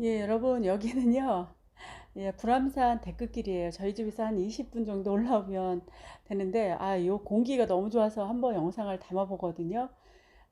예, 여러분, 여기는요, 예, 불암산 데크길이에요. 저희 집에서 한 20분 정도 올라오면 되는데, 아, 요 공기가 너무 좋아서 한번 영상을 담아 보거든요.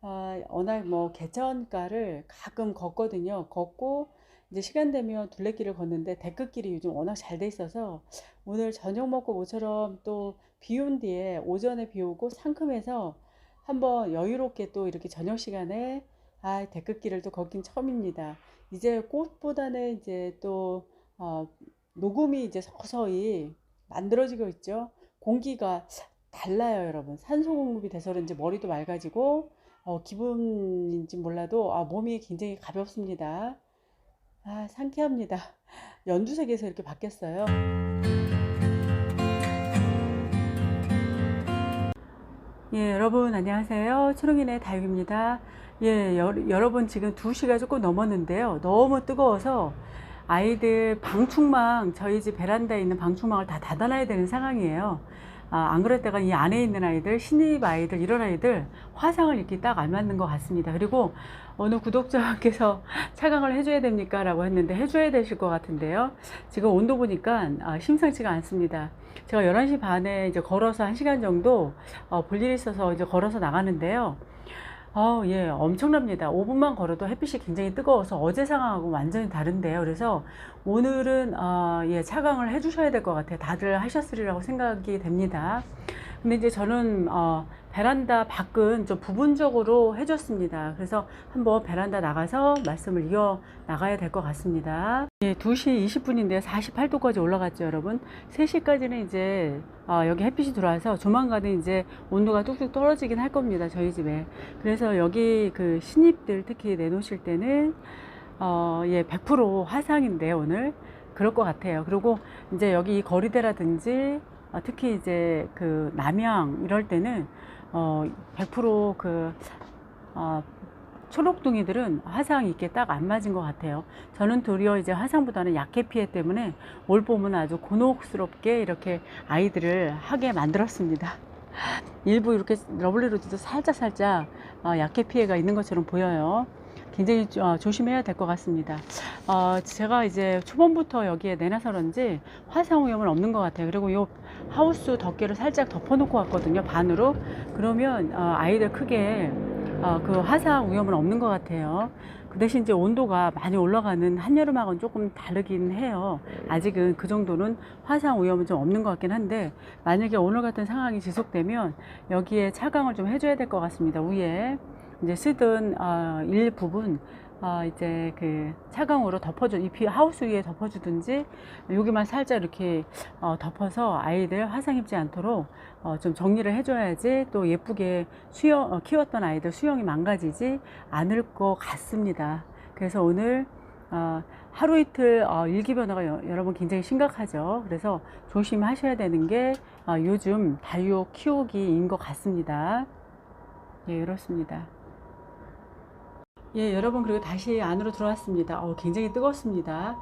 아, 워낙 뭐 개천가를 가끔 걷거든요. 걷고, 이제 시간 되면 둘레길을 걷는데, 데크길이 요즘 워낙 잘 돼 있어서, 오늘 저녁 먹고 모처럼 또 비 온 뒤에, 오전에 비 오고 상큼해서 한번 여유롭게 또 이렇게 저녁 시간에, 아, 데크길을 또 걷긴 처음입니다. 이제 꽃보다는 이제 또 어, 녹음이 이제 서서히 만들어지고 있죠. 공기가 달라요, 여러분. 산소 공급이 돼서 그런지 머리도 맑아지고 어, 기분인지 몰라도 아, 몸이 굉장히 가볍습니다. 아, 상쾌합니다. 연두색에서 이렇게 바뀌었어요. 예, 여러분 안녕하세요. 초롱이네 다육입니다. 예, 여, 여러분 지금 2시가 조금 넘었는데요. 너무 뜨거워서 아이들 방충망, 저희 집 베란다에 있는 방충망을 다 닫아놔야 되는 상황이에요. 아, 안 그랬다가 이 안에 있는 아이들, 신입 아이들, 이런 아이들 화상을 입기 딱안 맞는 것 같습니다. 그리고 어느 구독자께서 차강을 해줘야 됩니까? 라고 했는데 해줘야 되실 것 같은데요. 지금 온도 보니까 아, 심상치가 않습니다. 제가 11시 반에 이제 걸어서 1시간 정도 어, 볼 일이 있어서 이제 걸어서 나가는데요. 어, 예, 엄청납니다. 5분만 걸어도 햇빛이 굉장히 뜨거워서 어제 상황하고 완전히 다른데요. 그래서 오늘은 어, 예, 차강을 해주셔야 될 것 같아요. 다들 하셨으리라고 생각이 됩니다. 근데 이제 저는 어, 베란다 밖은 좀 부분적으로 해줬습니다. 그래서 한번 베란다 나가서 말씀을 이어 나가야 될 것 같습니다. 예, 2시 20분인데 48도까지 올라갔죠, 여러분. 3시까지는 이제 어, 여기 햇빛이 들어와서 조만간에 이제 온도가 뚝뚝 떨어지긴 할 겁니다, 저희 집에. 그래서 여기 그 신입들 특히 내놓으실 때는 어, 예, 100% 화상인데 오늘 그럴 것 같아요. 그리고 이제 여기 이 거리대라든지 어, 특히 이제 그 남양 이럴 때는 어, 100%그 어, 초록둥이들은 화상 있게 딱 안 맞은 것 같아요. 저는 도리어 이제 화상보다는 약해 피해 때문에 올 봄은 아주 곤혹스럽게 이렇게 아이들을 하게 만들었습니다. 일부 이렇게 러블리로드도 살짝 살짝 어, 약해 피해가 있는 것처럼 보여요. 굉장히 어, 조심해야 될 것 같습니다. 어, 제가 이제 초반부터 여기에 내놔서 그런지 화상 위험은 없는 것 같아요. 그리고 요 하우스 덮개를 살짝 덮어놓고 왔거든요. 반으로. 그러면 어, 아이들 크게 어, 그 화상 위험은 없는 것 같아요. 그 대신 이제 온도가 많이 올라가는 한여름하고는 조금 다르긴 해요. 아직은 그 정도는 화상 위험은 좀 없는 것 같긴 한데 만약에 오늘 같은 상황이 지속되면 여기에 차강을 좀 해줘야 될 것 같습니다. 위에. 이제 쓰던 어, 일부분 어, 이제 그 차광으로 덮어줘 이 하우스 위에 덮어주든지 여기만 살짝 이렇게 어, 덮어서 아이들 화상 입지 않도록 어, 좀 정리를 해줘야지 또 예쁘게 수영 어, 키웠던 아이들 수영이 망가지지 않을 것 같습니다. 그래서 오늘 어, 하루 이틀 어, 일기 변화가 여, 여러분 굉장히 심각하죠. 그래서 조심하셔야 되는 게 어, 요즘 다육 키우기인 것 같습니다. 예, 이렇습니다. 예, 여러분 그리고 다시 안으로 들어왔습니다. 어, 굉장히 뜨겁습니다.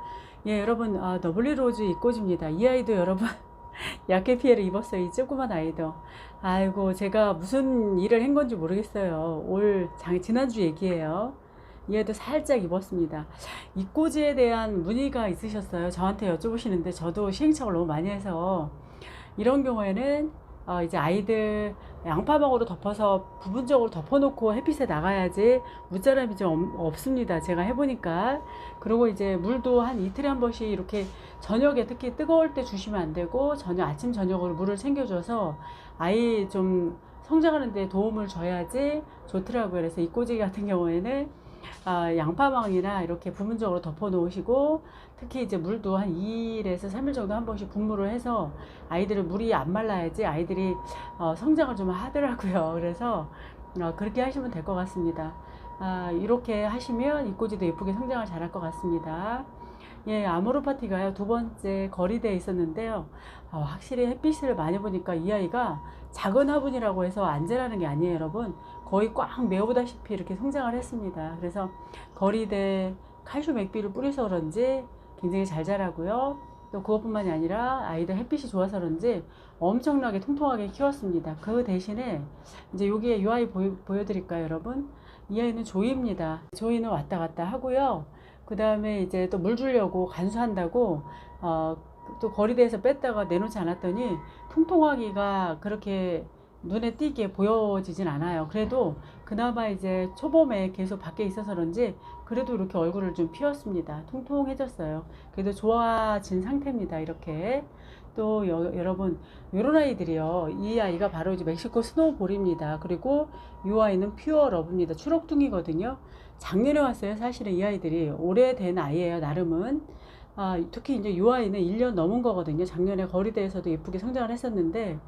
예, 여러분 어, 더블리 로즈 이꼬지입니다. 이 아이도 여러분 약해 피해를 입었어요. 이 조그만 아이도. 아이고 제가 무슨 일을 한 건지 모르겠어요. 올 장, 지난주 얘기예요. 이 아이도 살짝 입었습니다. 이꼬지에 대한 문의가 있으셨어요. 저한테 여쭤보시는데 저도 시행착오를 너무 많이 해서 이런 경우에는 어, 이제 아이들 양파망으로 덮어서 부분적으로 덮어놓고 햇빛에 나가야지 물자람이 좀 없습니다. 제가 해보니까. 그리고 이제 물도 한 이틀에 한 번씩 이렇게 저녁에 특히 뜨거울 때 주시면 안 되고 저녁 아침 저녁으로 물을 챙겨줘서 아이 좀 성장하는 데 도움을 줘야지 좋더라고요. 그래서 이 꼬지기 같은 경우에는 아, 양파망이나 이렇게 부분적으로 덮어 놓으시고 특히 이제 물도 한 2일에서 3일 정도 한 번씩 분무를 해서 아이들은 물이 안 말라야지 아이들이 어, 성장을 좀 하더라고요. 그래서 어, 그렇게 하시면 될 것 같습니다. 아, 이렇게 하시면 이꼬지도 예쁘게 성장을 잘할 것 같습니다. 예, 아모르 파티가요, 두 번째 거리대에 있었는데요. 어, 확실히 햇빛을 많이 보니까 이 아이가 작은 화분이라고 해서 안 자라는 게 아니에요, 여러분. 거의 꽉 메워다시피 이렇게 성장을 했습니다. 그래서 거리대 칼슘 액비를 뿌려서 그런지 굉장히 잘 자라고요. 또 그것뿐만이 아니라 아이들 햇빛이 좋아서 그런지 엄청나게 통통하게 키웠습니다. 그 대신에 이제 여기에 이 아이 보여, 보여드릴까요, 여러분? 이 아이는 조이입니다. 조이는 왔다 갔다 하고요. 그 다음에 이제 또 물 주려고 간수한다고 어, 또 거리대에서 뺐다가 내놓지 않았더니 통통하기가 그렇게 눈에 띄게 보여지진 않아요. 그래도 그나마 이제 초봄에 계속 밖에 있어서 그런지 그래도 이렇게 얼굴을 좀 피웠습니다. 통통해졌어요. 그래도 좋아진 상태입니다. 이렇게. 또 여, 여러분 요런 아이들이요. 이 아이가 바로 이제 멕시코 스노우볼입니다. 그리고 이 아이는 퓨어 러브입니다. 추록둥이거든요. 작년에 왔어요. 사실은 이 아이들이 오래된 아이예요. 나름은. 아, 특히 이제 이 아이는 1년 넘은 거거든요. 작년에 거리대에서도 예쁘게 성장을 했었는데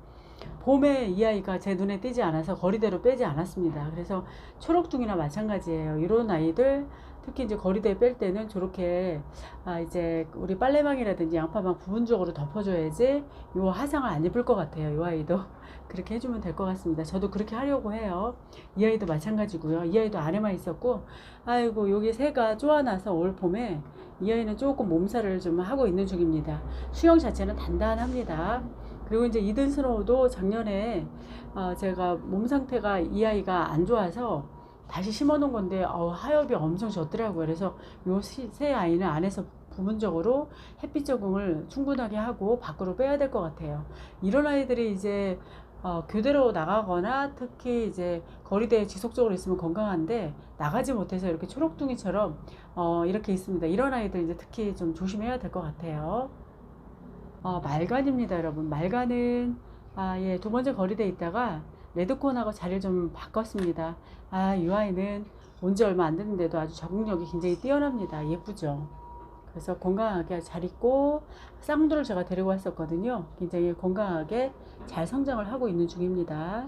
봄에 이 아이가 제 눈에 띄지 않아서 거리대로 빼지 않았습니다. 그래서 초록둥이나 마찬가지예요. 이런 아이들 특히 이제 거리대 뺄 때는 저렇게 아 이제 우리 빨래망이라든지 양파망 부분적으로 덮어줘야지 요 화상을 안 입을 것 같아요. 이 아이도 그렇게 해주면 될 것 같습니다. 저도 그렇게 하려고 해요. 이 아이도 마찬가지고요. 이 아이도 안에만 있었고 아이고 여기 새가 쪼아나서 올 봄에 이 아이는 조금 몸살을 좀 하고 있는 중입니다. 수영 자체는 단단합니다. 그리고 이제 이든 스노우도 작년에 어 제가 몸 상태가 이 아이가 안 좋아서 다시 심어 놓은 건데 어 하엽이 엄청 졌더라고요. 그래서 요새 아이는 안에서 부분적으로 햇빛 적응을 충분하게 하고 밖으로 빼야 될 것 같아요. 이런 아이들이 이제 어, 교대로 나가거나 특히 이제 거리대에 지속적으로 있으면 건강한데 나가지 못해서 이렇게 초록둥이처럼 어, 이렇게 있습니다. 이런 아이들 이제 특히 좀 조심해야 될 것 같아요. 어, 말간입니다, 여러분. 말간은 아, 예, 두 번째 거리대에 있다가 레드콘하고 자리를 좀 바꿨습니다. 아, 이 아이는 온 지 얼마 안 됐는데도 아주 적응력이 굉장히 뛰어납니다. 예쁘죠? 그래서 건강하게 잘 있고 쌍두를 제가 데리고 왔었거든요. 굉장히 건강하게 잘 성장을 하고 있는 중입니다.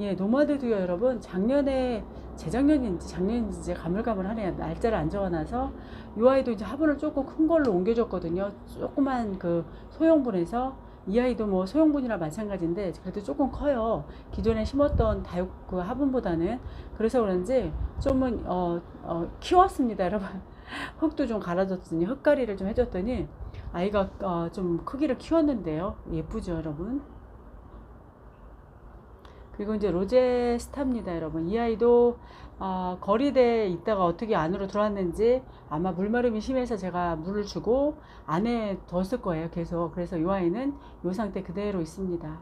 예, 노마드도요, 여러분. 작년에, 재작년인지 작년인지 이제 가물가물하네요. 날짜를 안 적어놔서. 이 아이도 이제 화분을 조금 큰 걸로 옮겨줬거든요. 조그만 그 소형분에서. 이 아이도 뭐 소형분이랑 마찬가지인데 그래도 조금 커요. 기존에 심었던 다육 그 화분보다는. 그래서 그런지 좀은, 어, 어, 키웠습니다, 여러분. 흙도 좀 갈아줬더니, 흙가리를 좀 해줬더니, 아이가 어, 좀 크기를 키웠는데요. 예쁘죠, 여러분? 그리고 이제 로제 스타입니다, 여러분. 이 아이도 어, 거리대에 있다가 어떻게 안으로 들어왔는지 아마 물마름이 심해서 제가 물을 주고 안에 뒀을 거예요, 계속. 그래서 이 아이는 이 상태 그대로 있습니다.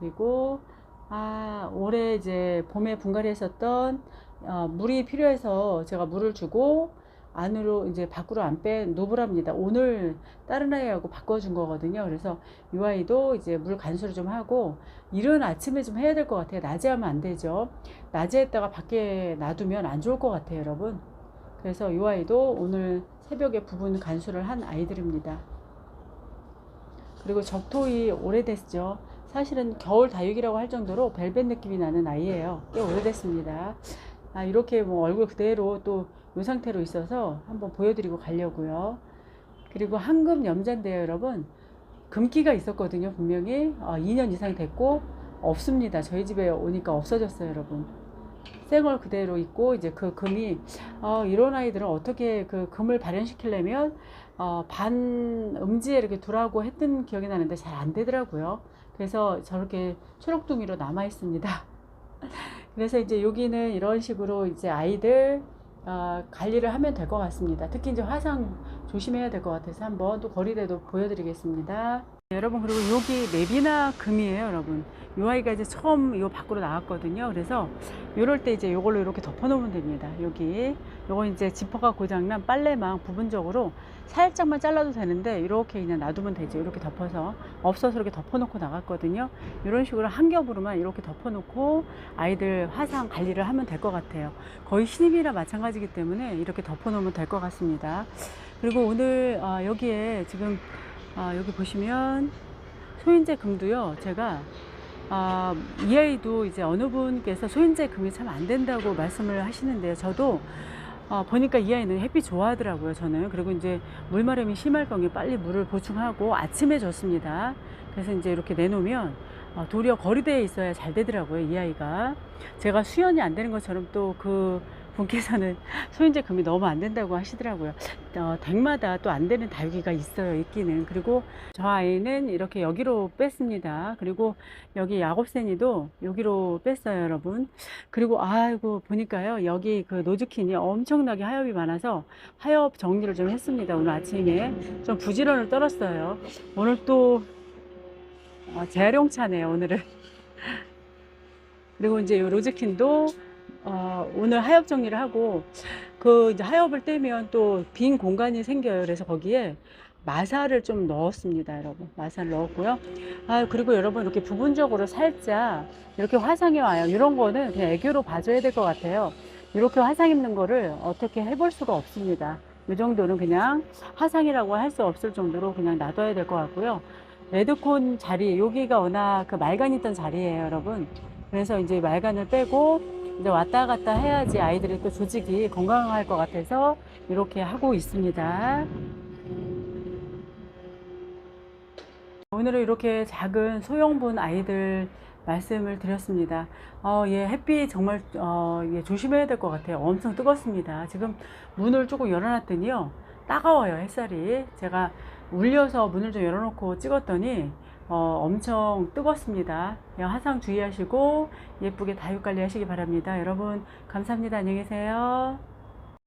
그리고 아, 올해 이제 봄에 분갈이 했었던 어, 물이 필요해서 제가 물을 주고 안으로 이제 밖으로 안 뺀 노브라입니다. 오늘 다른 아이하고 바꿔준 거거든요. 그래서 이 아이도 이제 물 간수를 좀 하고 이른 아침에 좀 해야 될 것 같아요. 낮에 하면 안 되죠. 낮에 했다가 밖에 놔두면 안 좋을 것 같아요, 여러분. 그래서 이 아이도 오늘 새벽에 부분 간수를 한 아이들입니다. 그리고 적토이 오래됐죠. 사실은 겨울 다육이라고 할 정도로 벨벳 느낌이 나는 아이예요. 꽤 오래됐습니다. 아, 이렇게 뭐 얼굴 그대로 또 이 상태로 있어서 한번 보여드리고 가려고요. 그리고 황금 염자인데요, 여러분. 금기가 있었거든요, 분명히. 어, 2년 이상 됐고, 없습니다. 저희 집에 오니까 없어졌어요, 여러분. 생얼 그대로 있고, 이제 그 금이, 어, 이런 아이들은 어떻게 그 금을 발현시키려면, 어, 반 음지에 이렇게 두라고 했던 기억이 나는데 잘 안 되더라고요. 그래서 저렇게 초록둥이로 남아 있습니다. 그래서 이제 여기는 이런 식으로 이제 아이들 어, 관리를 하면 될 것 같습니다. 특히 이제 화상 조심해야 될 것 같아서 한번 또 거리대도 보여드리겠습니다. 네, 여러분 그리고 여기 맵이나 금이에요, 여러분. 요 아이가 이제 처음 요 밖으로 나왔거든요. 그래서 요럴 때 이제 요걸로 이렇게 덮어 놓으면 됩니다. 여기 요거 이제 지퍼가 고장난 빨래망 부분적으로 살짝만 잘라도 되는데 이렇게 그냥 놔두면 되죠. 이렇게 덮어서 없어서 이렇게 덮어 놓고 나갔거든요. 이런 식으로 한 겹으로만 이렇게 덮어 놓고 아이들 화상 관리를 하면 될 것 같아요. 거의 신입이나 마찬가지이기 때문에 이렇게 덮어 놓으면 될 것 같습니다. 그리고 오늘 아, 여기에 지금 아, 여기 보시면 소인제 금도요. 제가 아, 이 아이도 이제 어느 분께서 소인제 금이 참 안 된다고 말씀을 하시는데요. 저도 어, 보니까 이 아이는 햇빛 좋아하더라고요, 저는. 그리고 이제 물마름이 심할 경우에 빨리 물을 보충하고 아침에 줬습니다. 그래서 이제 이렇게 내놓으면 어, 도리어 거리대에 있어야 잘 되더라고요, 이 아이가. 제가 수연이 안 되는 것처럼 또그 분께서는 소인제 금이 너무 안 된다고 하시더라고요. 어, 댁마다 또 안 되는 다육이가 있어요, 있기는. 그리고 저 아이는 이렇게 여기로 뺐습니다. 그리고 여기 야곱센이도 여기로 뺐어요, 여러분. 그리고 아이고 보니까요, 여기 그 노즈킨이 엄청나게 하엽이 많아서 하엽 정리를 좀 했습니다. 오늘 아침에 좀 부지런을 떨었어요. 오늘 또 어, 재활용차네요, 오늘은. 그리고 이제 이 로즈킨도 어, 오늘 하엽 정리를 하고 그 이제 하엽을 떼면 또 빈 공간이 생겨요. 그래서 거기에 마사를 좀 넣었습니다, 여러분. 마사를 넣었고요. 아, 그리고 여러분 이렇게 부분적으로 살짝 이렇게 화상이 와요. 이런 거는 그냥 애교로 봐줘야 될 것 같아요. 이렇게 화상 입는 거를 어떻게 해볼 수가 없습니다. 이 정도는 그냥 화상이라고 할 수 없을 정도로 그냥 놔둬야 될 것 같고요. 레드콘 자리, 여기가 워낙 그 말간 있던 자리예요, 여러분. 그래서 이제 말간을 빼고 이제 왔다 갔다 해야지 아이들이 또 조직이 건강할 것 같아서 이렇게 하고 있습니다. 오늘은 이렇게 작은 소형본 아이들 말씀을 드렸습니다. 어, 예, 햇빛 정말 어, 예, 조심해야 될 것 같아요. 엄청 뜨겁습니다. 지금 문을 조금 열어놨더니요. 따가워요, 햇살이. 제가 울려서 문을 좀 열어놓고 찍었더니 어, 엄청 뜨겁습니다. 예, 화상 주의하시고 예쁘게 다육 관리 하시기 바랍니다. 여러분, 감사합니다. 안녕히 계세요.